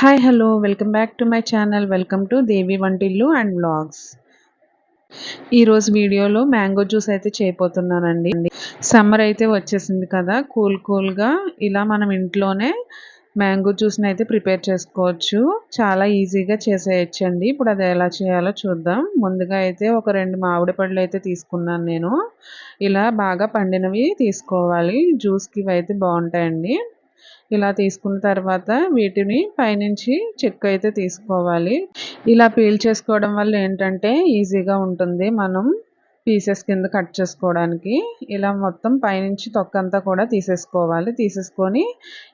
Hi hello welcome back to my channel welcome to Devi వంటిల్లు and blogs ఈరోజు వీడియోలో mango juice అయితే చేయబోతున్నానండి. Summer అయితే వచ్చేసింది కదా. కూల్ కూల్గా ఇలా మనం ఇంట్లోనే మ్యాంగో జ్యూస్ని అయితే ప్రిపేర్ చేసుకోవచ్చు. చాలా ఈజీగా చేసేయచ్చండి. ఇప్పుడు అది ఎలా చేయాలో చూద్దాం. ముందుగా అయితే ఒక రెండు మామిడి పళ్ళు అయితే తీసుకున్నాను నేను. ఇలా బాగా పండినవి తీసుకోవాలి. జ్యూస్కి ఇవి అయితే బాగుంటాయండి. ఇలా తీసుకున్న తర్వాత వీటిని పైనుంచి చెక్క అయితే తీసుకోవాలి. ఇలా పీల్ చేసుకోవడం వల్ల ఏంటంటే ఈజీగా ఉంటుంది మనం పీసెస్ కింద కట్ చేసుకోవడానికి. ఇలా మొత్తం పైనుంచి తొక్కంతా కూడా తీసేసుకోవాలి. తీసేసుకొని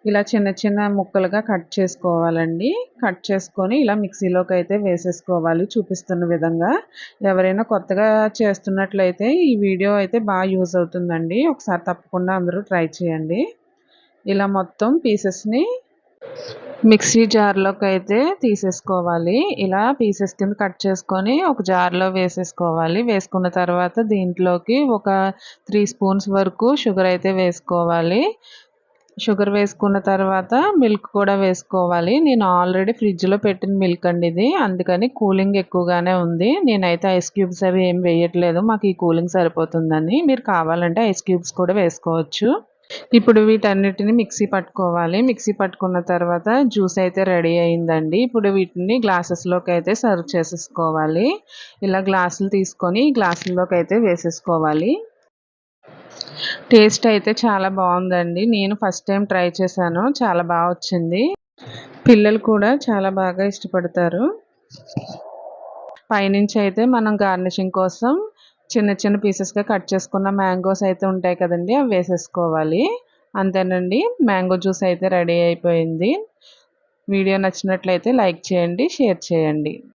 ఇలా చిన్న చిన్న ముక్కలుగా కట్ చేసుకోవాలండి. కట్ చేసుకొని ఇలా మిక్సీలోకి అయితే వేసేసుకోవాలి చూపిస్తున్న విధంగా. ఎవరైనా కొత్తగా చేస్తున్నట్లయితే ఈ వీడియో అయితే బాగా యూజ్ అవుతుందండి. ఒకసారి తప్పకుండా అందరూ ట్రై చేయండి. ఇలా మొత్తం పీసెస్ని మిక్సీ జార్లోకి అయితే తీసేసుకోవాలి. ఇలా పీసెస్ కింద కట్ చేసుకొని ఒక జార్లో వేసేసుకోవాలి. వేసుకున్న తర్వాత దీంట్లోకి ఒక త్రీ స్పూన్స్ వరకు షుగర్ అయితే వేసుకోవాలి. షుగర్ వేసుకున్న తర్వాత మిల్క్ కూడా వేసుకోవాలి. నేను ఆల్రెడీ ఫ్రిడ్జ్లో పెట్టిన మిల్క్ అండి ఇది. అందుకని కూలింగ్ ఎక్కువగానే ఉంది. నేనైతే ఐస్ క్యూబ్స్ అవి ఏం వేయట్లేదు. మాకు ఈ కూలింగ్ సరిపోతుందని. మీరు కావాలంటే ఐస్ క్యూబ్స్ కూడా వేసుకోవచ్చు. ఇప్పుడు వీటన్నిటిని మిక్సీ పట్టుకోవాలి. మిక్సీ పట్టుకున్న తర్వాత జ్యూస్ అయితే రెడీ అయిందండి. ఇప్పుడు వీటిని గ్లాసెస్లోకి అయితే సర్వ్ చేసేసుకోవాలి. ఇలా గ్లాసులు తీసుకొని గ్లాసుల్లోకి అయితే వేసేసుకోవాలి. టేస్ట్ అయితే చాలా బాగుందండి. నేను ఫస్ట్ టైం ట్రై చేశాను. చాలా బాగా వచ్చింది. పిల్లలు కూడా చాలా బాగా ఇష్టపడతారు. పైనుంచి అయితే మనం గార్నిషింగ్ కోసం చిన్న చిన్న పీసెస్గా కట్ చేసుకున్న మ్యాంగోస్ అయితే ఉంటాయి కదండి అవి వేసేసుకోవాలి. అంతేనండి మ్యాంగో జ్యూస్ అయితే రెడీ అయిపోయింది. వీడియో నచ్చినట్లయితే లైక్ చేయండి షేర్ చేయండి.